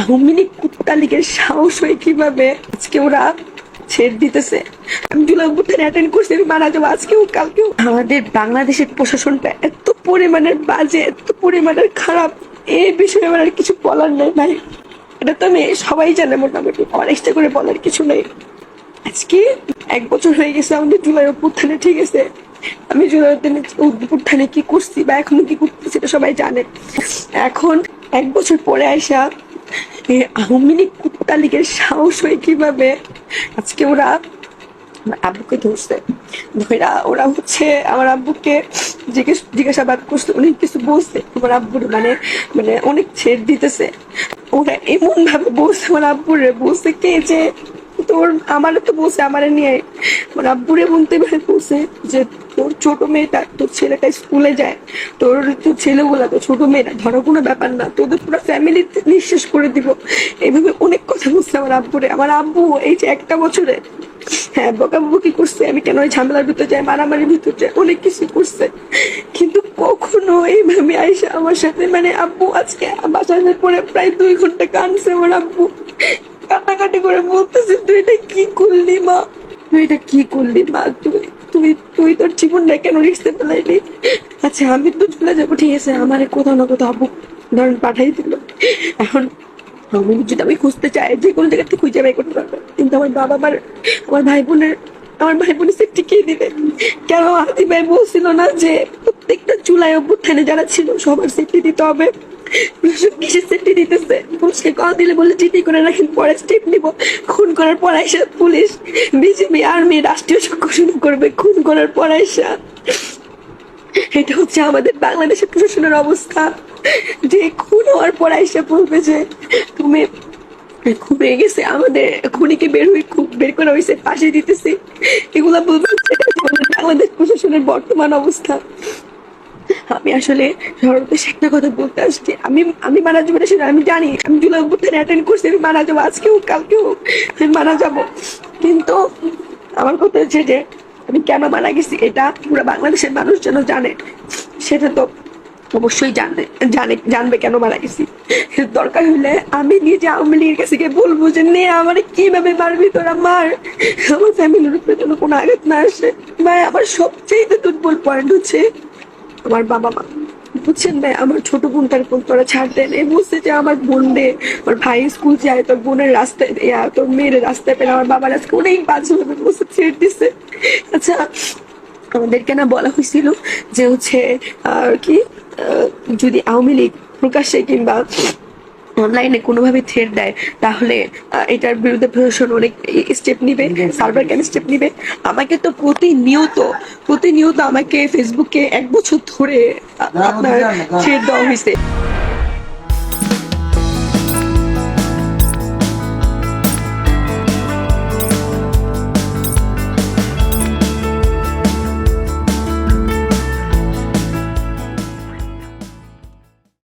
আওয়ামী লীগ লীগের সাহস হয়ে কীভাবে? আজকে ওরা ছেড় দিতেছে। আমি জুলাই অভ্যুত্থানে অ্যাটেন্ড করছি, আমি মারা যাব আজকেও, কালকেও। আমাদের বাংলাদেশের প্রশাসনটা এত পরিমাণের বাজে, এত পরিমাণের খারাপ। এই বিষয়ে আমার আর কিছু বলার নেই ভাই। এটা তো আমি সবাই জানে মোটামুটি এক্সট্রা করে বলার কিছু নেই। আজকে এক বছর হয়ে গেছে, আমাদের জুলাই অভ্যুত্থানে ঠিক আছে। আমি জুলাই অভ্যুত্থানে কি করছি বা এখনও কি করতেছি সেটা সবাই জানে। এখন এক বছর পরে আইসা এই আওয়ামী কুত্তা লীগের সাহস হয়ে কীভাবে? আজকে ওরা আব্বুকে ধরছে। ধরা ওরা হচ্ছে আমার আব্বুকে জিজ্ঞেস জিজ্ঞাসাবাদ করছে অনেক কিছু বলছে। আমার আব্বুর মানে মানে অনেক ছেড় দিতেছে। ওরা এমন ভাবে বলছে, আমার আব্বুরে বলছে কে যে তোর আমারে তো বলছে, আমারে নিয়ে আব্বুরে বলতে পারে বলছে যে, তোর ছোট মেয়েটা, তোর ছেলেটা স্কুলে যায়। তোর তোর ছেলেগুলা তো ছোট ধরো কোনো ব্যাপার না, তোদের পুরো ফ্যামিলি নিঃশেষ করে দিব। এইভাবে অনেক কথা বলছে আমার আব্বুরে। আমার আব্বু, এই যে একটা বছরে হ্যাঁ বকাবকি করছে, আমি কেন ওই ঝামেলার ভিতর যাই, মারামারির ভিতর যাই, অনেক কিছু করছে। কিন্তু কখনো এইভাবে আইসা আমার সাথে মানে আব্বু আজকে বাসায় পরে প্রায় দুই ঘণ্টা কানছে আমার আব্বু। কান্নাকাটি করে বলতেছে তুই এটা কি করলি মা? তুই এটা কি করলি মা? তুই তুই তুই তোর জীবনটা কেন রিক্সতে পেলাইলি আচ্ছা আমি তো চলে যাব, ঠিক আছে? আমার কোথাও না কোথাও আব্বু ধরেন পাঠাই দিল। এখন আমি যদি আমি খুঁজতে চাই, যে কোনো জায়গা থেকে খুঁজে বের করতে পারবে। কিন্তু আমার বাবা আমার আমার ভাই বোনের আমার ভাই বোনের সেফটি কে দিবে? কেন আদি ভাই বলছিল না যে প্রত্যেকটা চুলাই অভ্যুত্থানে যারা ছিল, সবার সেফটি দিতে হবে? আর্মি, রাষ্ট্রীয় আমাদের বাংলাদেশের প্রশাসনের অবস্থা। যে খুন হওয়ার পর আইসা বলবে যে, তুমি খুব গেছে, আমাদের খুনিকে বের হয়ে খুব বের করা হয়েছে পাশে দিতেছে। এগুলা বলবে বাংলাদেশ প্রশাসনের বর্তমান অবস্থা। আমি আসলে সর্বদেশে একটা কথা বলতে আসছি। আমি আমি মারা যাব সেটা আমি জানি। আমি জুলাই অভ্যুত্থানে অ্যাটেন্ড করছি, আমি মারা যাব, আজকে আজকেও কালকেও আমি মারা যাব। কিন্তু আমার কথা হচ্ছে যে, আমি কেন মারা গেছি এটা পুরো বাংলাদেশের মানুষ যেন জানে, সেটা তো অবশ্যই জানবে জানে, জানবে কেন মারা গেছি। দরকার হলে আমি নিজে আওয়ামী লীগের কাছে গিয়ে বলব যে, নে, আমার কীভাবে মারবি তোরা? মার। আমার ফ্যামিলির উপরে যেন কোনো আঘাত না আসে। ভাই, আমার সবচেয়ে দুর্বল পয়েন্ট হচ্ছে আমার বাবা মা। বুঝছেন ভাই, আমার ছোট বোন তার ফোন তোরা ছাড় দেন এই বলছে যে আমার বোন দে, আমার ভাই স্কুল যায়, তোর বোনের রাস্তায় তোর মেয়ের রাস্তায় পেলে আমার বাবার আজকে অনেক বাজে হবে বসে ছেড়ে দিছে। আচ্ছা আমাদেরকে না বলা হয়েছিল যে হচ্ছে আর কি যদি আওয়ামী লীগ প্রকাশ্যে কিংবা অনলাইনে কোনোভাবে থ্রেড দেয় তাহলে এটার বিরুদ্ধে প্রশাসন অনেক স্টেপ নিবে সার্ভার কেন স্টেপ নিবে। আমাকে তো প্রতিনিয়ত প্রতিনিয়ত আমাকে ফেসবুকে এক বছর ধরে আপনার থ্রেড দেওয়া হয়েছে